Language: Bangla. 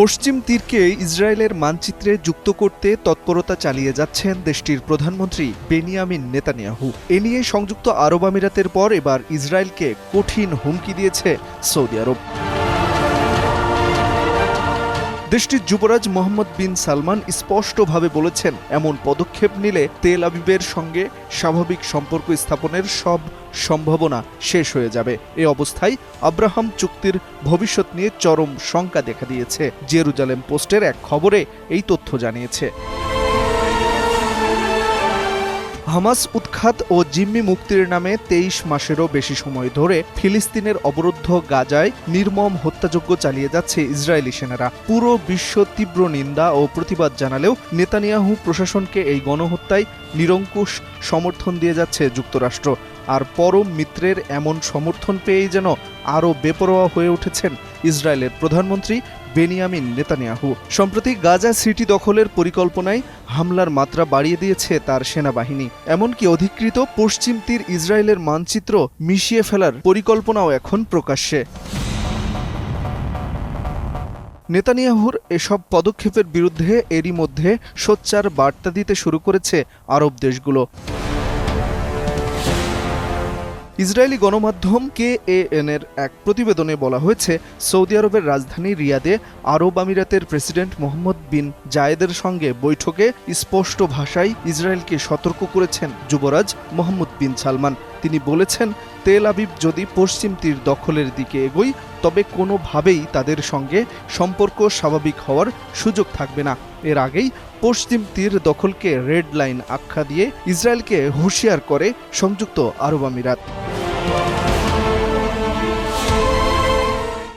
পশ্চিম তীরকে ইসরায়েলের মানচিত্রে যুক্ত করতে তৎপরতা চালিয়ে যাচ্ছেন দেশটির প্রধানমন্ত্রী বেনিয়ামিন নেতানিয়াহু। এ নিয়ে সংযুক্ত আরব আমিরাতের পর এবার ইসরায়েলকে কঠিন হুমকি দিয়েছে সৌদি আরব। দেশটির যুবরাজ মোহাম্মদ বিন সালমান স্পষ্টভাবে বলেছেন, এমন পদক্ষেপ নিলে তেল আবিবের সঙ্গে স্বাভাবিক সম্পর্ক স্থাপনের সব সম্ভাবনা শেষ হয়ে যাবে। এ অবস্থায় আব্রাহাম চুক্তির ভবিষ্যৎ নিয়ে চরম শঙ্কা দেখা দিয়েছে। জেরুজালেম পোস্টের এক খবরে এই তথ্য জানিয়েছে। হামাস, উৎখাত ও জিম্মি মুক্তির নামে তেইশ মাসেরও বেশি সময় ধরে ফিলিস্তিনের অবরুদ্ধ গাজায় নির্মম হত্যাযজ্ঞ চালিয়ে যাচ্ছে ইসরায়েলি সেনারা। পুরো বিশ্ব তীব্র নিন্দা ও প্রতিবাদ জানালেও নেতানিয়াহু প্রশাসনকে এই গণহত্যায় নিরঙ্কুশ সমর্থন দিয়ে যাচ্ছে যুক্তরাষ্ট্র। আর পরম মিত্রের এমন সমর্থন পেয়েই যেন আরও বেপরোয়া হয়ে উঠেছেন ইসরায়েলের প্রধানমন্ত্রী বেনিয়ামিন নেতানিয়াহু। সম্প্রতি গাজা সিটি দখলের পরিকল্পনায় হামলার মাত্রা বাড়িয়ে দিয়েছে তার সেনাবাহিনী। এমনকি অধিকৃত পশ্চিম তীর ইসরায়েলের মানচিত্র মিশিয়ে ফেলার পরিকল্পনাও এখন প্রকাশ্যে। নেতানিয়াহুর এসব পদক্ষেপের বিরুদ্ধে এরই মধ্যে সোচ্চার বার্তা দিতে শুরু করেছে আরব দেশগুলো। ইসরায়েলি গণমাধ্যম কে এর এক প্রতিবেদনে বলা হয়েছে, সৌদি আরবের রাজধানী রিয়াদে আরব আমিরাতের প্রেসিডেন্ট মোহাম্মদ বিন জায়েদের সঙ্গে বৈঠকে স্পষ্ট ভাষায় ইসরায়েলকে সতর্ক করেছেন যুবরাজ মোহাম্মদ বিন সালমান। তিনি বলেছেন, তেল আবিব যদি পশ্চিম তীর দখলের দিকে এগোয়, তবে কোনোভাবেই তাদের সঙ্গে সম্পর্ক স্বাভাবিক হওয়ার সুযোগ থাকবে না। এর আগেই পশ্চিম তীর দখলকে রেড লাইন আখ্যা দিয়ে ইসরায়েলকে হুঁশিয়ার করে সংযুক্ত আরব আমিরাত।